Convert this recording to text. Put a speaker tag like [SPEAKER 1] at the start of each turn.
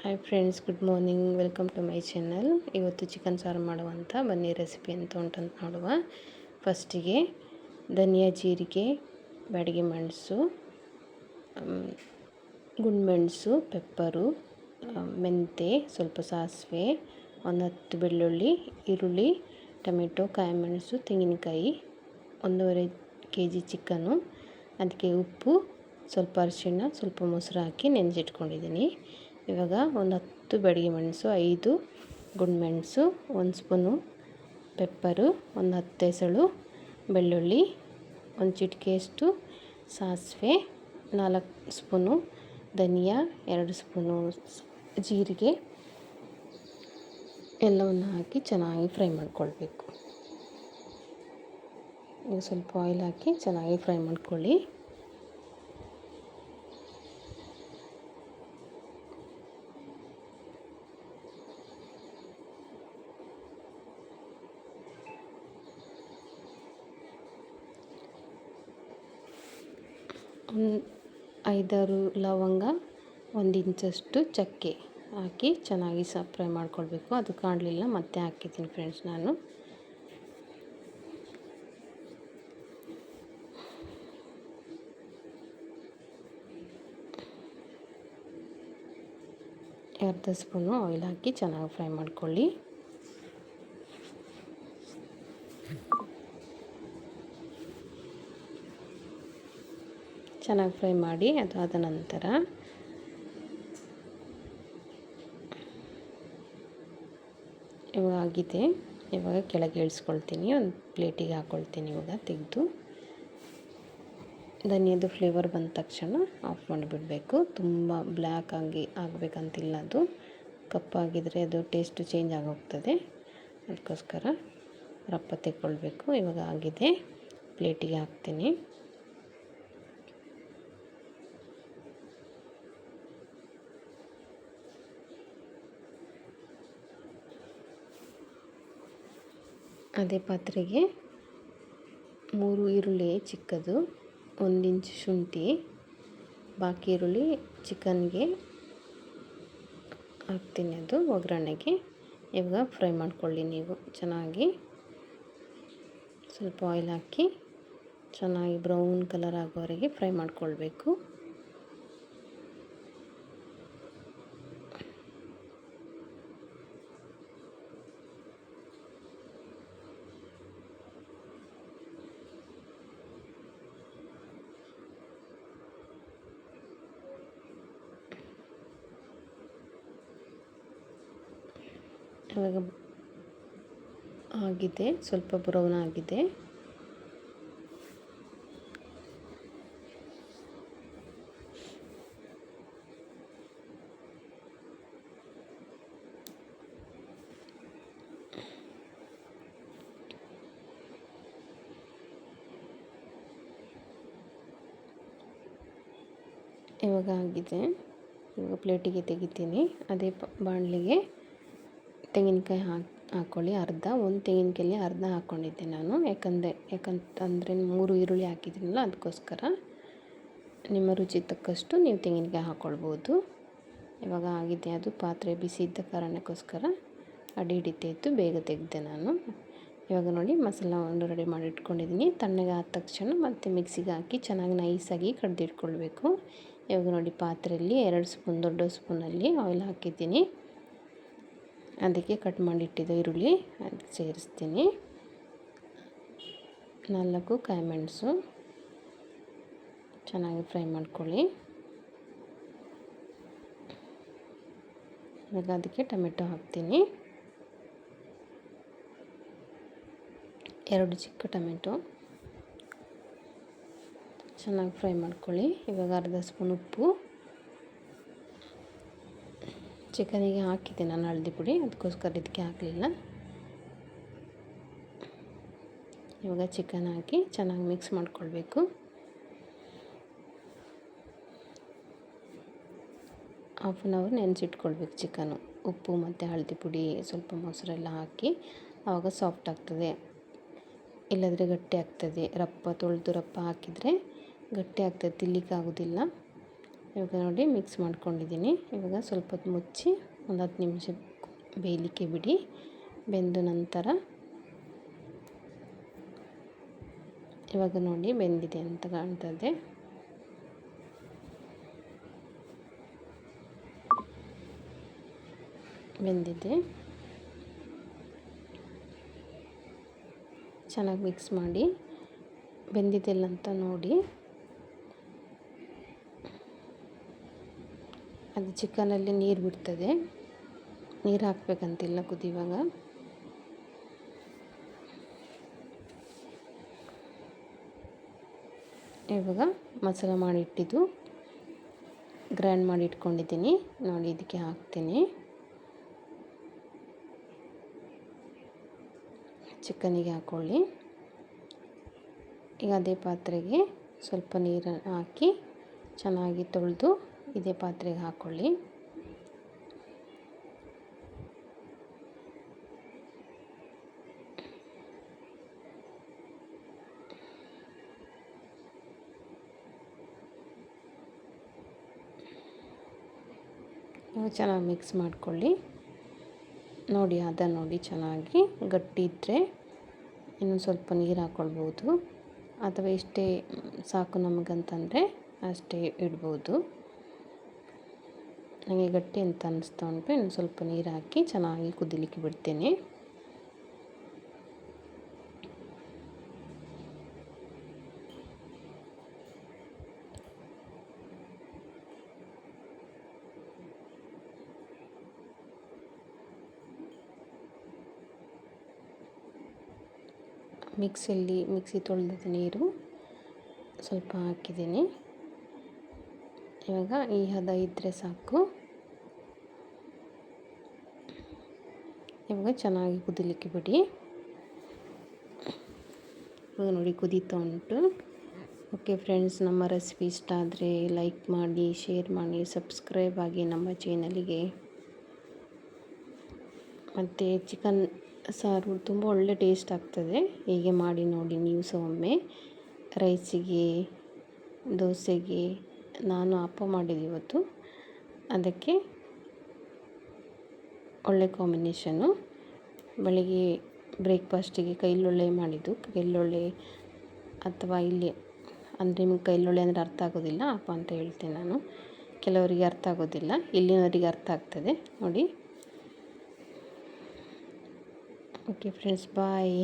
[SPEAKER 1] Hi friends good morning welcome to my channel ಇವತ್ತು chicken ಸಾರು ಮಾಡುವಂಥ ಬನ್ನಿ ರೆಸಿಪಿ ಅಂತ ಉಂಟಂತ ನೋಡುವ. ಫಸ್ಟಿಗೆ ಧನಿಯಾ ಜೀರಿಗೆ, ಬ್ಯಾಡಿಗೆ ಮೆಣಸು ಗುಂಡ್ಮೆಣಸು ಪೆಪ್ಪರು ಮೆಂತೆ, ಸ್ವಲ್ಪ ಸಾಸಿವೆ, ಒಂದು ಹತ್ತು ಬೆಳ್ಳುಳ್ಳಿ, ಈರುಳ್ಳಿ, ಟೊಮೆಟೊ, ಕಾಯಿಮೆಣಸು, ತೆಂಗಿನಕಾಯಿ, ಒಂದೂವರೆ ಕೆ ಜಿ ಚಿಕನು ಅದಕ್ಕೆ ಉಪ್ಪು, ಸ್ವಲ್ಪ ಅರಿಶಿಣ, ಸ್ವಲ್ಪ ಮೊಸರು ಹಾಕಿ ನೆನೆಸಿಟ್ಕೊಂಡಿದ್ದೀನಿ ಇವಾಗ ಒಂದು ಹತ್ತು ಬೆಡಿಗೆ ಮೆಣಸು, ಐದು ಗುಂಡ್ಮೆಣಸು ಒಂದು ಸ್ಪೂನು ಪೆಪ್ಪರು, ಒಂದು ಹತ್ತು ಎಸಳು ಬೆಳ್ಳುಳ್ಳಿ, ಒಂದು ಚಿಟಿಕೆಯಷ್ಟು ಸಾಸಿವೆ, ನಾಲ್ಕು ಸ್ಪೂನು ಧನಿಯಾ, ಎರಡು ಸ್ಪೂನು ಜೀರಿಗೆ, ಎಲ್ಲವನ್ನು ಹಾಕಿ ಚೆನ್ನಾಗಿ ಫ್ರೈ ಮಾಡಿಕೊಳ್ಬೇಕು. ನೀವು ಸ್ವಲ್ಪ ಆಯಿಲ್ ಹಾಕಿ ಚೆನ್ನಾಗಿ ಫ್ರೈ ಮಾಡ್ಕೊಳ್ಳಿ. ಐದಾರು ಲವಂಗ ಒಂದು ಇಂಚಷ್ಟು ಚಕ್ಕೆ ಹಾಕಿ ಚೆನ್ನಾಗಿ ಸ ಫ್ರೈ ಮಾಡ್ಕೊಳ್ಬೇಕು. ಅದು ಕಾಣಲಿಲ್ಲ, ಮತ್ತೆ ಹಾಕಿದ್ದೀನಿ ಫ್ರೆಂಡ್ಸ್ ನಾನು. ಅರ್ಧ ಸ್ಪೂನು ಆಯಿಲ್ ಹಾಕಿ ಚೆನ್ನಾಗಿ ಫ್ರೈ ಮಾಡ್ಕೊಳ್ಳಿ. ಚೆನ್ನಾಗಿ ಫ್ರೈ ಮಾಡಿ ಅದಾದ ನಂತರ ಇವಾಗ ಆಗಿದೆ. ಇವಾಗ ಕೆಳಗೆ ಇಳಿಸ್ಕೊಳ್ತೀನಿ. ಒಂದು ಪ್ಲೇಟಿಗೆ ಹಾಕ್ಕೊಳ್ತೀನಿ ಇವಾಗ ತೆಗೆದು. ಧನಿಯದು ಫ್ಲೇವರ್ ಬಂದ ತಕ್ಷಣ ಆಫ್ ಮಾಡಿಬಿಡಬೇಕು. ತುಂಬ ಬ್ಲ್ಯಾಕ್ ಆಗಿ ಆಗಬೇಕಂತಿಲ್ಲ ಅದು. ಕಪ್ಪಾಗಿದ್ದರೆ ಅದು ಟೇಸ್ಟು ಚೇಂಜ್ ಆಗೋಗ್ತದೆ. ಅದಕ್ಕೋಸ್ಕರ ರಪ್ಪ ತೆಕ್ಕೊಳ್ಬೇಕು. ಇವಾಗ ಆಗಿದೆ. ಪ್ಲೇಟಿಗೆ ಹಾಕ್ತೀನಿ. ಅದೇ ಪಾತ್ರೆಗೆ ಮೂರು ಈರುಳ್ಳಿ ಚಿಕ್ಕದು, ಒಂದು ಇಂಚು ಶುಂಠಿ, ಬಾಕಿ ಈರುಳ್ಳಿ ಚಿಕನ್ಗೆ ಹಾಕ್ತೀನಿ ಅದು ಒಗ್ಗರಣೆಗೆ. ಇವಾಗ ಫ್ರೈ ಮಾಡ್ಕೊಳ್ಳಿ ನೀವು, ಚೆನ್ನಾಗಿ. ಸ್ವಲ್ಪ ಆಯಿಲ್ ಹಾಕಿ ಚೆನ್ನಾಗಿ ಬ್ರೌನ್ ಕಲರ್ ಆಗೋವರೆಗೆ ಫ್ರೈ ಮಾಡ್ಕೊಳ್ಬೇಕು. ಇವಾಗ ಆಗಿದೆ ಸ್ವಲ್ಪ ಬ್ರೌನ್ ಆಗಿದೆ. ಇವಾಗ ಆಗಿದೆ. ಇವಾಗ ಪ್ಲೇಟಿಗೆ ತೆಗಿತೀನಿ ಅದೇ ಬಾಣಲಿಗೆ. ತೆಂಗಿನಕಾಯಿ ಹಾಕಿ, ಹಾಕ್ಕೊಳ್ಳಿ ಅರ್ಧ, ಒಂದು ತೆಂಗಿನಕಾಯಲ್ಲಿ ಅರ್ಧ ಹಾಕ್ಕೊಂಡಿದ್ದೆ ನಾನು. ಯಾಕಂದರೆ ಯಾಕಂತಂದರೆ ಮೂರು ಈರುಳ್ಳಿ ಹಾಕಿದ್ದೀನಲ್ಲ, ಅದಕ್ಕೋಸ್ಕರ ನಿಮ್ಮ ರುಚಿ ತಕ್ಕಷ್ಟು ನೀವು ತೆಂಗಿನಕಾಯಿ ಹಾಕ್ಕೊಳ್ಬೋದು. ಇವಾಗ ಆಗಿದೆ ಅದು ಪಾತ್ರೆ ಬಿಸಿ ಇದ್ದ ಕಾರಣಕ್ಕೋಸ್ಕರ ಅಡಿ ಹಿಡಿತಾಯಿತ್ತು ಬೇಗ ತೆಗೆದೆ ನಾನು. ಇವಾಗ ನೋಡಿ ಮಸಾಲ ಒಂದು ರೆಡಿ ಮಾಡಿ ಇಟ್ಕೊಂಡಿದ್ದೀನಿ. ತಣ್ಣಗೆ ಆದ ತಕ್ಷಣ ಮತ್ತೆ ಮಿಕ್ಸಿಗೆ ಹಾಕಿ ಚೆನ್ನಾಗಿ ನೈಸಾಗಿ ಕಡ್ದಿಟ್ಕೊಳ್ಬೇಕು. ಇವಾಗ ನೋಡಿ ಪಾತ್ರೆಯಲ್ಲಿ ಎರಡು ಸ್ಪೂನ್, ದೊಡ್ಡ ಸ್ಪೂನಲ್ಲಿ ಆಯಿಲ್ ಹಾಕಿದ್ದೀನಿ. ಅದಕ್ಕೆ ಕಟ್ ಮಾಡಿಟ್ಟಿದ್ದ ಈರುಳ್ಳಿ ಅದಕ್ಕೆ ಸೇರಿಸ್ತೀನಿ. ನಾಲ್ಕು ಕಾಯಿಮೆಣಸು. ಚೆನ್ನಾಗಿ ಫ್ರೈ ಮಾಡ್ಕೊಳ್ಳಿ. ಇವಾಗ ಅದಕ್ಕೆ ಟೊಮೆಟೊ ಹಾಕ್ತೀನಿ. ಎರಡು ಚಿಕ್ಕ ಟೊಮೆಟೊ. ಚೆನ್ನಾಗಿ ಫ್ರೈ ಮಾಡ್ಕೊಳ್ಳಿ. ಇವಾಗ ಅರ್ಧ ಸ್ಪೂನ್ ಉಪ್ಪು. ಚಿಕನಿಗೆ ಹಾಕಿದ್ದೆ ನಾನು ಹಳದಿ ಪುಡಿ, ಅದಕ್ಕೋಸ್ಕರ ಇದಕ್ಕೆ ಹಾಕಲಿಲ್ಲ. ಇವಾಗ ಚಿಕನ್ ಹಾಕಿ ಚೆನ್ನಾಗಿ ಮಿಕ್ಸ್ ಮಾಡ್ಕೊಳ್ಬೇಕು. ಹಾಫ್ ಆನ್ ಅವರ್ ನೆನೆಸಿಟ್ಕೊಳ್ಬೇಕು ಚಿಕನು. ಉಪ್ಪು ಮತ್ತು ಹಳದಿ ಪುಡಿ ಸ್ವಲ್ಪ ಮೊಸರೆಲ್ಲ ಹಾಕಿ ಆವಾಗ ಸಾಫ್ಟ್ ಆಗ್ತದೆ. ಇಲ್ಲದ್ರೆ ಗಟ್ಟಿ ಆಗ್ತದೆ. ರಪ್ಪ ತೊಳೆದು ರಪ್ಪ ಹಾಕಿದರೆ ಗಟ್ಟಿ ಆಗ್ತದೆ ತಿಲ್ಲಿಕ್ಕಾಗೋದಿಲ್ಲ ಇವಾಗ ನೋಡಿ ಮಿಕ್ಸ್ ಮಾಡ್ಕೊಂಡಿದ್ದೀನಿ. ಇವಾಗ ಸ್ವಲ್ಪ ಹೊತ್ತು ಮುಚ್ಚಿ ಒಂದು ಹತ್ತು ನಿಮಿಷ ಬೇಯಲಿಕ್ಕೆ ಬಿಡಿ. ಬೆಂದ ನಂತರ ಇವಾಗ ನೋಡಿ ಬೆಂದಿದೆ ಅಂತ ಕಾಣ್ತದೆ. ಬೆಂದಿದೆ. ಚೆನ್ನಾಗಿ ಮಿಕ್ಸ್ ಮಾಡಿ ಬೆಂದಿದೆಲ್ಲ ಅಂತ ನೋಡಿ. ಅದು ಚಿಕನಲ್ಲಿ ನೀರು ಬಿಡ್ತದೆ. ನೀರು ಹಾಕ್ಬೇಕಂತಿಲ್ಲ ಕುದಿಯುವಾಗ. ಇವಾಗ ಮಸಾಲ ಮಾಡಿಟ್ಟಿದ್ದು ಗ್ರೈಂಡ್ ಮಾಡಿ ಇಟ್ಕೊಂಡಿದ್ದೀನಿ. ನೋಡಿ ಇದಕ್ಕೆ ಹಾಕ್ತೀನಿ. ಚಿಕನಿಗೆ ಹಾಕ್ಕೊಳ್ಳಿ ಈಗ ಅದೇ ಪಾತ್ರೆಗೆ ಸ್ವಲ್ಪ ನೀರನ್ನು ಹಾಕಿ ಚೆನ್ನಾಗಿ ತೊಳೆದು ಇದೇ ಪಾತ್ರೆಗೆ ಹಾಕ್ಕೊಳ್ಳಿ ಚೆನ್ನಾಗಿ ಮಿಕ್ಸ್ ಮಾಡ್ಕೊಳ್ಳಿ. ನೋಡಿ, ಅದ ನೋಡಿ ಚೆನ್ನಾಗಿ ಗಟ್ಟಿ ಇದ್ದರೆ ಇನ್ನೊಂದು ಸ್ವಲ್ಪ ನೀರು ಹಾಕ್ಕೊಳ್ಬೋದು ಅಥವಾ ಇಷ್ಟೇ ಸಾಕು ನಮಗಂತಂದರೆ ಅಷ್ಟೇ ಇಡ್ಬೋದು. ನನಗೆ ಗಟ್ಟಿ ಅಂತ ಅನ್ನಿಸ್ತಾ ಉಂಟು. ಇನ್ನು ಸ್ವಲ್ಪ ನೀರು ಹಾಕಿ ಚೆನ್ನಾಗಿ ಕುದಿಲಿಕ್ಕೆ ಬಿಡ್ತೇನೆ. ಮಿಕ್ಸಿಯಲ್ಲಿ ಮಿಕ್ಸಿ ತೊಳೆದ ನೀರು ಸ್ವಲ್ಪ ಹಾಕಿದ್ದೀನಿ. ಇವಾಗ ಈ ಹದ ಇದ್ದರೆ ಸಾಕು. ಇವಾಗ ಚೆನ್ನಾಗಿ ಕುದಿಲಿಕ್ಕೆ ಬಿಡಿ. ಇವಾಗ ನೋಡಿ ಕುದೀತಾ ಉಂಟು. ಓಕೆ ಫ್ರೆಂಡ್ಸ್, ನಮ್ಮ ರೆಸಿಪಿ ಇಷ್ಟ ಆದರೆ ಲೈಕ್ ಮಾಡಿ, ಶೇರ್ ಮಾಡಿ, ಸಬ್ಸ್ಕ್ರೈಬ್ ಆಗಿ ನಮ್ಮ ಚಾನಲಿಗೆ. ಮತ್ತು ಚಿಕನ್ ಸಾರು ತುಂಬ ಒಳ್ಳೆ ಟೇಸ್ಟ್ ಆಗ್ತದೆ. ಹೀಗೆ ಮಾಡಿ ನೋಡಿ ನೀವು ಸಹ ಒಮ್ಮೆ. ರೈಸಿಗೆ, ದೋಸೆಗೆ, ನಾನು ಅಪ್ಪ ಮಾಡಿದ್ದು ಇವತ್ತು. ಅದಕ್ಕೆ ಒಳ್ಳೆ ಕಾಂಬಿನೇಷನ್ನು ಬೆಳಿಗ್ಗೆ ಬ್ರೇಕ್ಫಾಸ್ಟಿಗೆ ಕೈಲೊಳ್ಳೆ ಮಾಡಿದ್ದು. ಕೈಲೊಳ್ಳೆ ಅಥವಾ ಇಲ್ಲಿ, ಅಂದರೆ ನಿಮಗೆ ಕೈಲೊಳ್ಳೆ ಅಂದರೆ ಅರ್ಥ ಆಗೋದಿಲ್ಲ, ಅಪ್ಪ ಅಂತ ಹೇಳ್ತೇನೆ ನಾನು. ಕೆಲವರಿಗೆ ಅರ್ಥ ಆಗೋದಿಲ್ಲ. ಇಲ್ಲಿನವರಿಗೆ ಅರ್ಥ ಆಗ್ತದೆ. ನೋಡಿ. Okay friends bye